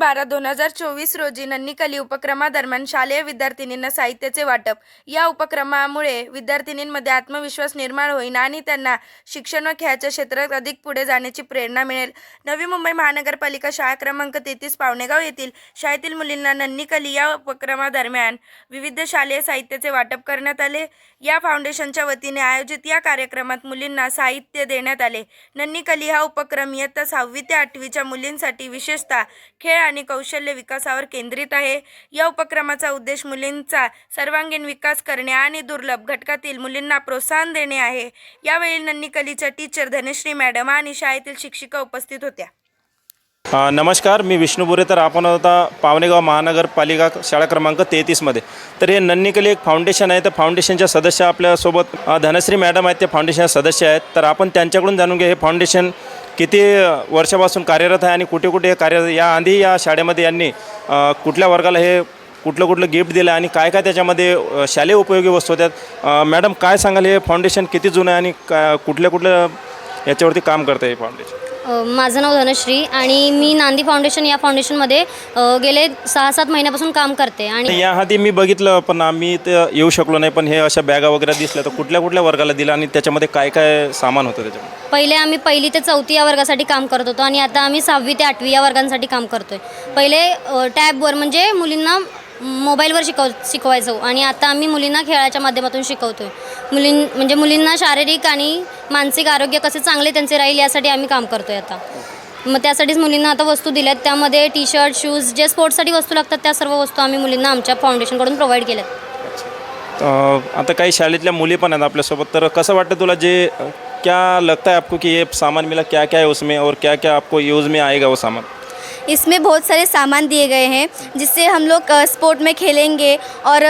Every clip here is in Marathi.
बारा दोन हजार चोवीस रोजी नन्नीकली उपक्रमादरम्यान शालेय विद्यार्थिनींना साहित्याचे वाटप. या उपक्रमामुळे विद्यार्थिनींमध्ये आत्मविश्वास निर्माण होईल आणि त्यांना शिक्षण व खेळाच्या क्षेत्रात अधिक पुढे जाण्याची प्रेरणा मिळेल. नवी मुंबई महानगरपालिका शाळा क्रमांक तेहतीस पावणेगाव येथील शाळेतील मुलींना नन्नीकली या उपक्रमादरम्यान विविध शालेय साहित्याचे वाटप करण्यात आले. या फाउंडेशनच्या वतीने आयोजित या कार्यक्रमात मुलींना साहित्य देण्यात आले. नन्नीकली हा उपक्रम इयत्ता सहावी ते आठवीच्या मुलींसाठी विशेषतः खेळ आणि कौशल्य विकासावर केंद्रित आहे. या उपक्रमाचा उद्देश मुलींचा सर्वांगीण विकास करणे आणि दुर्लभ घटकातील मुलींना प्रोत्साहन देणे आहे. यावेळी नन्नीकलीच्या टीचर धनश्री मॅडम आणि शाळेतील शिक्षिका उपस्थित होत्या. नमस्कार मी विष्णू बोरे. तर आपण आता पावनेगाव महानगरपालिका शाळा क्रमांक तेहतीसमध्ये तर हे नन्नीकली एक फाउंडेशन आहे. तर फाउंडेशनच्या सदस्य आपल्यासोबत धनश्री मॅडम आहेत. ते फाउंडेशनचे सदस्य आहेत. तर आपण त्यांच्याकडून जाणून घ्या हे फाउंडेशन किती वर्षापासून कार्यरत आहे आणि कुठे कुठे हे कार्य या आधी या शाळेमध्ये यांनी कुठल्या वर्गाला हे कुठलं कुठलं गिफ्ट दिलं आणि काय काय त्याच्यामध्ये शालेय उपयोगी वस्तू होत्या? मॅडम काय सांगाल हे फाउंडेशन किती जुनं आहे आणि का कुठल्या कुठल्या याच्यावरती काम करतं हे फाउंडेशन माझं नाव धनश्री आणि मी नांदी फाउंडेशन या फाउंडेशनमध्ये गेले सहा सात महिन्यापासून काम करते आणि याआधी मी बघितलं पण आम्ही ते येऊ शकलो नाही पण हे अशा बॅगा वगैरे दिसल्या तर कुठल्या कुठल्या वर्गाला दिलं आणि त्याच्यामध्ये काय काय सामान होतं त्याच्यामध्ये? पहिले आम्ही पहिली ते चौथी या वर्गासाठी काम करत होतो आणि आता आम्ही सहावी ते आठवी या वर्गांसाठी काम करतो आहे पहिले टॅबवर म्हणजे मुलींना मोबाईलवर शिकव शिकवायचो. आणि आता आम्ही मुलींना खेळाच्या माध्यमातून शिकवतो आहे मुलीं म्हणजे मुलींना शारीरिक आणि मानसिक आरोग्य कसे चांगले त्यांचे राहील यासाठी आम्ही काम करतो आहे आता. मग त्यासाठीच मुलींना आता वस्तू दिल्यात. त्यामध्ये टी शर्ट शूज जे स्पोर्ट्ससाठी वस्तू लागतात त्या सर्व वस्तू आम्ही मुलींना आमच्या फाउंडेशनकडून प्रोव्हाइड केल्यात. आता काही शाळेतल्या मुली पण आहेत आपल्यासोबत. तर कसं वाटतं तुला जे क्या लगता है आपको कि ये सामान मिला? क्या क्या है उसमें? और क्या क्या आपको यूज़ में आएगा वो सामान? इसमें बहुत सारे सामान दिए गए हैं, जिससे हम लोग स्पोर्ट में खेलेंगे। और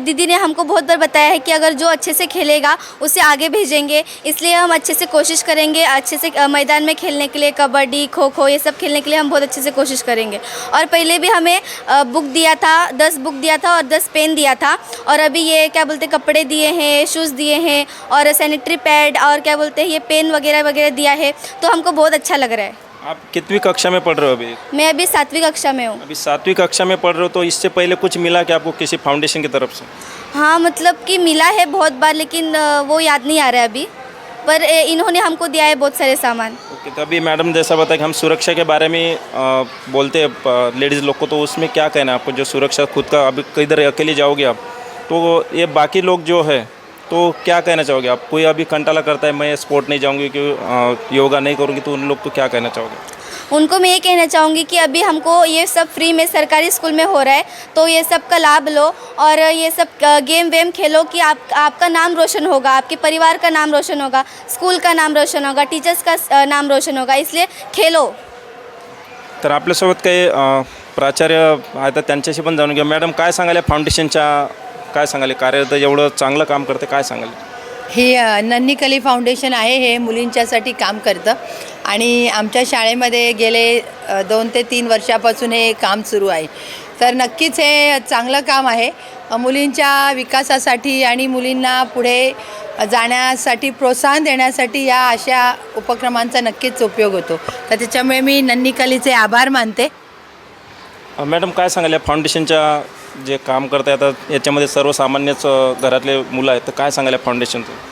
दीदी ने हमको बहुत बार बताया है कि अगर जो अच्छे से खेलेगा, उसे आगे भेजेंगे। इसलिए हम अच्छे से कोशिश करेंगे अच्छे से मैदान में खेलने के लिए, कबड्डी खो खो ये सब खेलने के लिए हम बहुत अच्छे से कोशिश करेंगे। और पहले भी हमें बुक दिया था, दस बुक दिया था और दस पेन दिया था। और अभी ये, क्या बोलते, कपड़े दिए हैं, शूज़ दिए हैं और सैनिटरी पैड और क्या बोलते हैं, ये पेन वगैरह वगैरह दिया है। तो हमको बहुत अच्छा लग रहा है। आप कितवी कक्षा में पढ़ रहे हो अभी? मैं अभी सातवीं कक्षा में हूँ। अभी सातवीं कक्षा में पढ़ रहे हो तो इससे पहले कुछ मिला क्या आपको किसी फाउंडेशन की तरफ़ से? हाँ मतलब कि मिला है बहुत बार लेकिन वो याद नहीं आ रहा है अभी। पर इन्होंने हमको दिया है बहुत सारे सामान। ओके तो अभी मैडम जैसा बताया कि हम सुरक्षा के बारे में बोलते हैं लेडीज़ लोग को तो उसमें क्या कहना है आपको जो सुरक्षा खुद का अभी किधर अकेले जाओगे आप? तो ये बाकी लोग जो है तो क्या कहना चाहोगे आप? कोई अभी कंटाला करता है मैं स्पोर्ट नहीं जाऊँगी कि योगा नहीं करूँगी तो उन लोग को क्या कहना चाहोगे? उनको मैं ये कहना चाहूँगी कि अभी हमको ये सब फ्री में सरकारी स्कूल में हो रहा है तो ये सब का लाभ लो और ये सब गेम वेम खेलो कि आप आपका नाम रोशन होगा आपके परिवार का नाम रोशन होगा स्कूल का नाम रोशन होगा टीचर्स का नाम रोशन होगा इसलिए खेलो। तर आपल्यासोबत काही प्राचार्य तर त्यांच्याशी पण जाणून घ्या मॅडम काय फाउंडेशनच्या काय सांगाल? कार्य तर एवढं चांगलं काम करते काय सांगाल? ही नन्नीकली फाउंडेशन आहे हे मुलींच्यासाठी काम करतं. आणि आमच्या शाळेमध्ये गेले दोन ते तीन वर्षापासून हे काम सुरू आहे. तर नक्कीच हे चांगलं काम आहे. मुलींच्या विकासासाठी आणि मुलींना पुढे जाण्यासाठी प्रोत्साहन देण्यासाठी या अशा उपक्रमांचा नक्कीच उपयोग होतो. तर त्याच्यामुळे मी नन्नीकलीचे आभार मानते. मॅडम काय सांगाल? या फाउंडेशनच्या जे काम करताय आता याच्यामध्ये सर्वसामान्यच घरातले मुलं आहेत तर काय सांगायला फाउंडेशनचं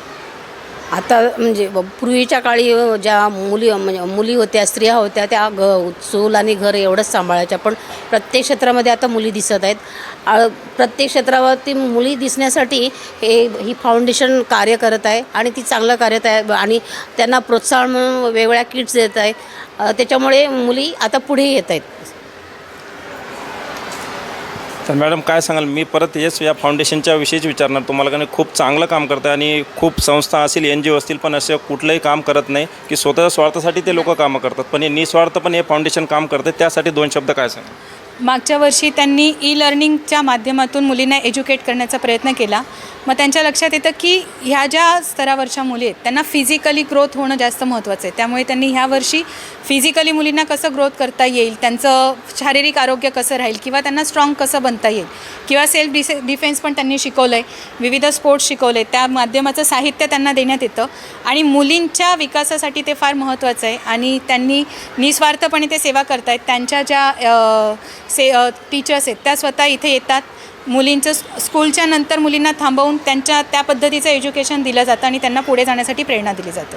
आता म्हणजे ब- पूर्वीच्या काळी अ, ज्या मुली म्हणजे मुली होत्या स्त्रिया होत्या त्या घ चूल आणि घर एवढंच सांभाळायच्या पण प्रत्येक क्षेत्रामध्ये आता मुली दिसत आहेत. आ- प्रत्येक क्षेत्रावरती मुली दिसण्यासाठी हे ही फाउंडेशन कार्य करत आहे आणि ती चांगलं कार्य आहे आणि त्यांना प्रोत्साहन म्हणून वेगवेगळ्या किट्स देत आहे अ, त्याच्यामुळे मुली आता पुढे येत आहेत. तर मॅडम काय सांगाल? मी परत हेच या फाउंडेशनच्या विषयीच विचारणार. तुम्हाला कारण खूप चांगलं काम करतं आणि खूप संस्था असतील एन जी ओ असतील पण असे कुठलंही काम करत नाही की स्वतःच्या स्वार्थासाठी ते लोक कामं करतात. पण हे निस्वार्थ पण हे फाउंडेशन काम करते त्यासाठी दोन शब्द काय सांगा मागच्या वर्षी त्यांनी ई लर्निंगच्या माध्यमातून मुलींना एज्युकेट करण्याचा प्रयत्न केला. मग त्यांच्या लक्षात येतं की ह्या ज्या स्तरावरच्या मुली आहेत त्यांना फिजिकली ग्रोथ होणं जास्त महत्त्वाचं आहे. त्यामुळे त्यांनी ह्या वर्षी फिजिकली मुलींना कसं ग्रोथ करता येईल त्यांचं शारीरिक आरोग्य कसं राहील किंवा त्यांना स्ट्रॉंग कसं बनता येईल किंवा सेल्फ डिसे डिफेन्स पण त्यांनी शिकवलं आहे विविध स्पोर्ट्स शिकवले त्या माध्यमाचं साहित्य त्यांना देण्यात येतं. आणि मुलींच्या विकासासाठी ते फार महत्त्वाचं आहे आणि त्यांनी निस्वार्थपणे ते सेवा करतायत. त्यांच्या ज्या से टीचर्स आहेत त्या स्वतः इथे येतात. मुलींचं स्कूलच्या नंतर मुलींना थांबवून त्यांच्या त्या पद्धतीचं एज्युकेशन दिलं जातं आणि त्यांना पुढे जाण्यासाठी प्रेरणा दिली जाते.